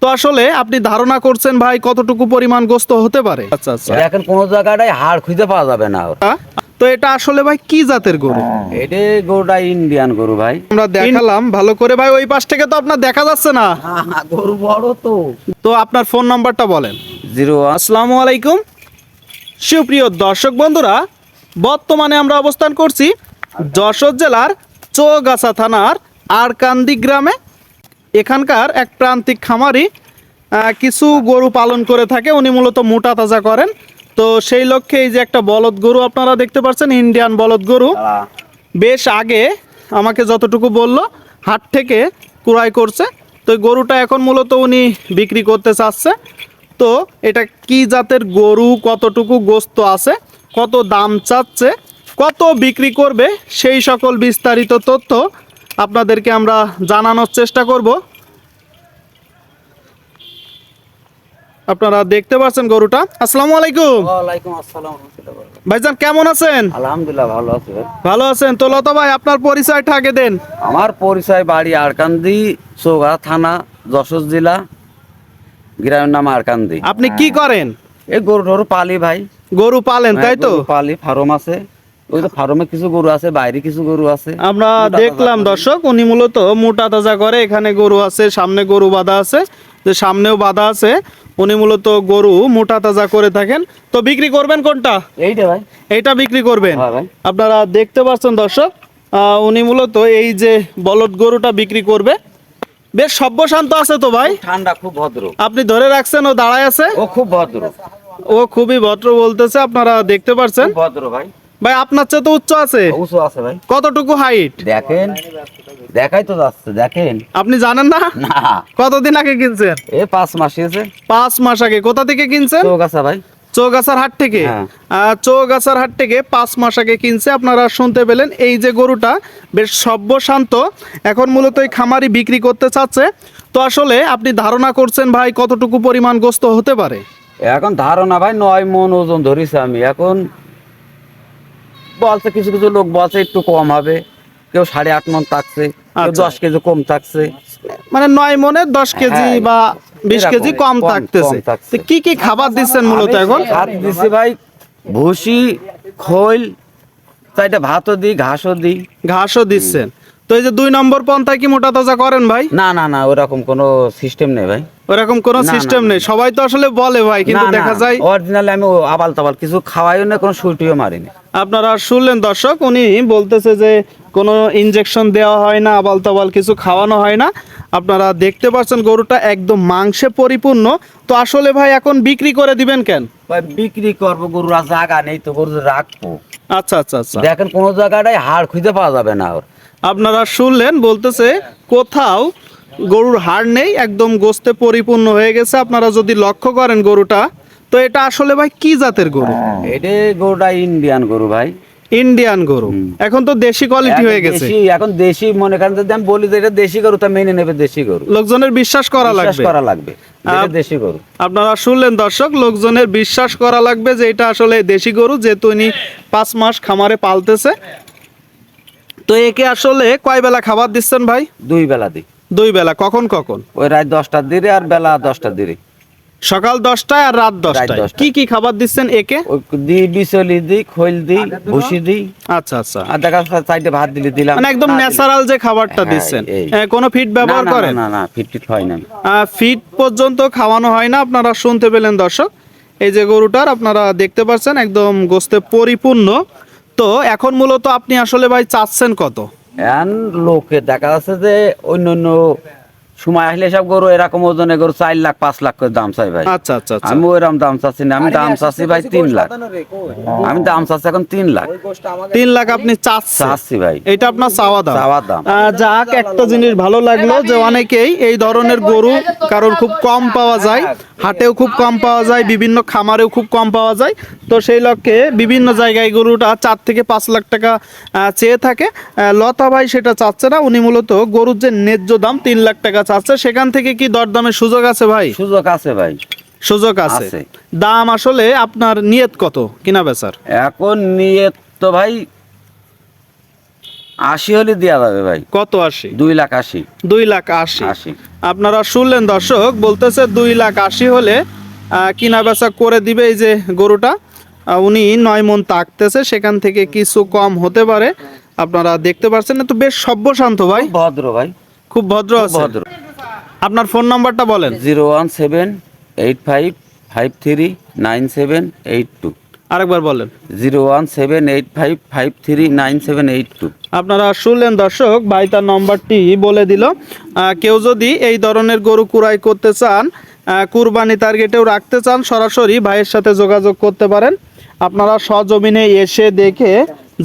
তো আসলে আপনি ধারণা করছেন ভাই কতটুকু পরিমাণ গোস্ত হতে পারে? আচ্ছা আচ্ছা। এখন কোনো জায়গাটায় হাড় খুঁজে পাওয়া যাবে না ওর। তো এটা আসলে ভাই কি জাতের গরু? এটা গরুটা ইন্ডিয়ান গরু ভাই। আমরা দেখালাম ভালো করে ভাই ওই পাশ থেকে তো আপনার দেখা যাচ্ছে না। গরু বড় তো। তো আপনার ফোন নাম্বারটা বলেন। জিরো আসসালামু আলাইকুম। সুপ্রিয় দর্শক বন্ধুরা বর্তমানে আমরা অবস্থান করছি যশোর জেলার চৌগাছা থানার আরকান্দি গ্রামে। এখানকার এক প্রান্তিক খামারি কিছু গরু পালন করে থাকে। উনি মূলত মোটা তাজা করেন। তো সেই লক্ষ্যে এই যে একটা বলদ গরু আপনারা দেখতে পাচ্ছেন ইন্ডিয়ান বলদ গরু। বেশ আগে আমাকে যতটুকু বলল হাট থেকে ক্রয় করছে। তো গরুটা এখন মূলত উনি বিক্রি করতে চাচ্ছে। তো এটা কি জাতের গরু কতটুকু গোস্ত আছে কত দাম চাচ্ছে কত বিক্রি করবে সেই সকল বিস্তারিত তথ্য আপনাদেরকে আমরা জানানোর চেষ্টা করব। আপনারা দেখতে পাচ্ছেন গরুটা। আসসালামু আলাইকুম। ওয়ালাইকুম আসসালাম ভাইজান কেমন আছেন? আলহামদুলিল্লাহ ভালো আছে ভালো আছেন? তো লতা ভাই আপনার পরিচয়টা আগে দেন। আমার পরিচয় বাড়ি আরকান্দি চৌগা থানা যশোর জেলা গ্রামের নাম আরকান্দি। আপনি কি করেন? এই গরু টরু পালি ভাই। গরু পালেন তাই তো? পালি ফার্ম আছে। ওই তো ফার্মে কিছু গরু আছে বাইরে কিছু গরু আছে। আমরা দেখলাম দর্শক উনি মূলত মোটা তাজা করে এখানে গরু আছে সামনে গরু বাঁধা আছে যে সামনেও বাঁধা আছে উনি মূলত গরু মোটা তাজা করে থাকেন। তো বিক্রি করবেন কোনটা? এইটা ভাই। এইটা বিক্রি করবেন? হ্যাঁ আপনারা দেখতে পাচ্ছেন দর্শক আহ, উনি মূলত এই যে বলদ গরুটা বিক্রি করবে। বেশ সভ্যশান্ত আছে তো ভাই? ঠান্ডা খুব ভদ্র। আপনি ধরে রাখছেন ও দাঁড়ায় আছে? ও খুব ভদ্র। ও খুবই ভদ্র বলতেছে আপনারা দেখতে পাচ্ছেন ভদ্র ভাই। ভাই আপনার চেয়ে তো উচ্চ আছে। উঁচু আছে ভাই। কতটুকু হাইট দেখেন দেখাই তো যাচ্ছে দেখেন। আপনি জানেন না? না। কতদিন আগে কিনছেন? এ পাঁচ মাস এসে পাঁচ মাস আগে। কোথা থেকে কিনছেন? চৌগাছা ভাই। চৌগাছার হাট থেকে? হ্যাঁ। চৌগাছার হাট থেকে পাঁচ মাস আগে কিনছে। আপনারা শুনতে পেলেন এই যে গরুটা বেশ সভ্য শান্ত এখন মূলত এই খামারি বিক্রি করতে চাচ্ছে। তো আসলে আপনি ধারণা করছেন ভাই কতটুকু পরিমাণ গোস্ত হতে পারে? এখন ধারণা ভাই নয় মন ওজন ধরিস আমি। এখন বলছে কিছু কিছু লোক বলছে একটু কম হবে। কেউ সাড়ে আট মন থাকছে আচ্ছা। দশ কেজি কম থাকছে। মানে নয় মনে দশ কেজি হ্যাঁ, বা বিশ কেজি কম থাকতেছে। কি কি খাবার দিচ্ছেন মূলত এখন? ভাত দিচ্ছি ভাই ভুসি খৈল চাইটা ভাতও দিই ঘাসও দিই। ঘাসও দিচ্ছেন। তো এই যে দুই নম্বর পন্থায় কি মোটা তাজা করেন ভাই? না না না ওরকম কোনো সিস্টেম নেই ভাই। ওরকম কোনো সিস্টেম নেই। সবাই তো আসলে বলে ভাই কিন্তু দেখা যায় অরিজিনাল আমি আবাল তাবাল কিছু খাওয়াইও না কোনো সুইটিও মারিনি। আপনারা শুনলেন দর্শক উনি বলতেছে যে কোনো ইনজেকশন দেওয়া হয় না আবাল তাবাল কিছু খাওয়ানো হয় না। আপনারা দেখতে পাচ্ছেন গরুটা একদম মাংসে পরিপূর্ণ। তো আসলে ভাই এখন বিক্রি করে দিবেন কেন? ভাই বিক্রি করব গরুর জায়গা নেই তো গরু রাখব। আচ্ছা আচ্ছা আচ্ছা। দেখেন কোনো জায়গাটায় হাড় খুঁজে পাওয়া যাবে না ওর। আপনারা শুনলেন বলতেছে কোথাও গরুর হাড় নেই একদম গোস্তে পরিপূর্ণ হয়ে গেছে। আপনারা যদি লক্ষ্য করেন গরুটা তো এটা আসলে ভাই কি জাতের গরু? এটা গরুটা ইন্ডিয়ান গরু ভাই। ইন্ডিয়ান গরু। এখন তো দেশি কোয়ালিটি হয়ে গেছে। এখন দেশি মনে করেন যদি আমি বলি যে এটা দেশি গরু তা মেনে নেবে দেশি গরু। লোকজনের বিশ্বাস করা বিশ্বাস লাগবে। করা লাগবে দেশি গরু। আপনারা শুনলেন দর্শক লোকজনের বিশ্বাস করা লাগবে যে এটা আসলে দেশি গরু যেহেতু ইনি পাঁচ মাস খামারে পালতেছে। তো একে আসলে কয় বেলা খাবার দিচ্ছেন ভাই? দুই বেলা দিই। দুই বেলা কখন কখন? ওই রাত দশটার দিকে আর বেলা দশটার দিকে। সকাল দশটায় আর রাত দশটায়। কি কি খাবার দিচ্ছেন একে? দিই বিচলি দিই খৈল দিই ভুসি দিই। আচ্ছা আচ্ছা। আর দেখা যাচ্ছে চাইতে ভাত দিলে দিলাম। মানে একদম ন্যাচারাল যে খাবারটা হ্যাঁ, দিচ্ছেন। কোনো ফিড ব্যবহার করেন? না না ফিট টিট হয় না। ফিড পর্যন্ত খাওয়ানো হয় না আপনারা শুনতে পেলেন দর্শক। এই যে গরুটার আপনারা দেখতে পাচ্ছেন একদম গোস্তে পরিপূর্ণ। তো এখন মূলত আপনি আসলে ভাই চাচ্ছেন কত? লোকে দেখা যাচ্ছে যে অন্য অন্য সময় আসলে সব গরু এরকম ওজনে গরু চার লাখ পাঁচ লাখ করে দাম চাই ভাই। আচ্ছা আচ্ছা আচ্ছা। আমি ওইরকম দাম চাচ্ছি না। আমি দাম চাচ্ছি ভাই তিন লাখ। আমি দাম চাচ্ছি এখন তিন লাখ। তিন লাখ আপনি চাচ্ছি ভাই। এটা আপনার চাওয়া দাম? চাওয়ার দাম। যাক একটা জিনিস ভালো লাগল যে অনেকেই এই ধরনের গরু কারোর খুব কম পাওয়া যায় হাটেও খুব কম পাওয়া যায় বিভিন্ন খামারেও খুব কম পাওয়া যায়। তো সেই লক্ষ্যে বিভিন্ন জায়গায় গরুটা চার থেকে পাঁচ লাখ টাকা আহ, চেয়ে থাকে। লতা ভাই সেটা চাচ্ছে না। উনি মূলত গরুর যে ন্যায্য দাম তিন লাখ টাকা চাচ্ছে সেখান থেকে কি দরদামের সুযোগ আছে ভাই? সুযোগ আছে ভাই। সুযোগ আছে। দাম আসলে আপনার নিয়ত কত কিনা বেচার? এখন নিয়ত তো ভাই আশি হলে দেওয়া যাবে ভাই। কত আশি? দুই লাখ আশি। দুই লাখ আশি। আশি। আপনারা শুনলেন দর্শক বলতেছে দুই লাখ আশি হলে আহ, কিনা বেচা করে দিবে এই যে গরুটা। উনি নয় মন তাকতেছে সেখান থেকে কিছু কম হতে পারে। আপনারা দেখতে পাচ্ছেন না তো বেশ সভ্যশান্ত ভাই। ভদ্র ভাই। খুব ভদ্র আছে। ভদ্র। আপনার ফোন নাম্বারটা বলেন। Zero one seven eight five five three nine seven eight two. আরেকবার বলেন। Zero one seven eight five five three nine seven eight two. আপনারা শুনলেন দর্শক ভাই তার নম্বরটি বলে দিল। কেউ যদি এই ধরনের গরু কুড়াই করতে চান কুরবানি টার্গেটেও রাখতে চান সরাসরি ভাইয়ের সাথে যোগাযোগ করতে পারেন। আপনারা সজমিনে এসে দেখে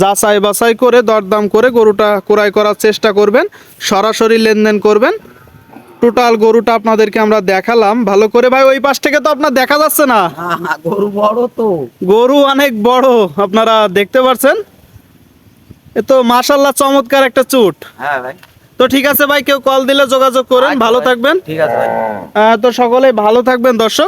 যাচাই বাছাই করে দরদাম করে গরুটা কুড়াই করার চেষ্টা করবেন। সরাসরি লেনদেন করবেন। টোটাল গরুটা আপনাদেরকে আমরা দেখালাম। ভালো করে ভাই ওই পাশ থেকে তো আপনার দেখা যাচ্ছে না। গরু বড় তো। গরু অনেক বড় আপনারা দেখতে পাচ্ছেন এ তো মাশাল্লাহ চমৎকার একটা চুট। হ্যাঁ ভাই। তো ঠিক আছে ভাই কেউ কল দিলে যোগাযোগ করেন ভালো থাকবেন। ঠিক আছে ভাই। তো সকলে ভালো থাকবেন দর্শক।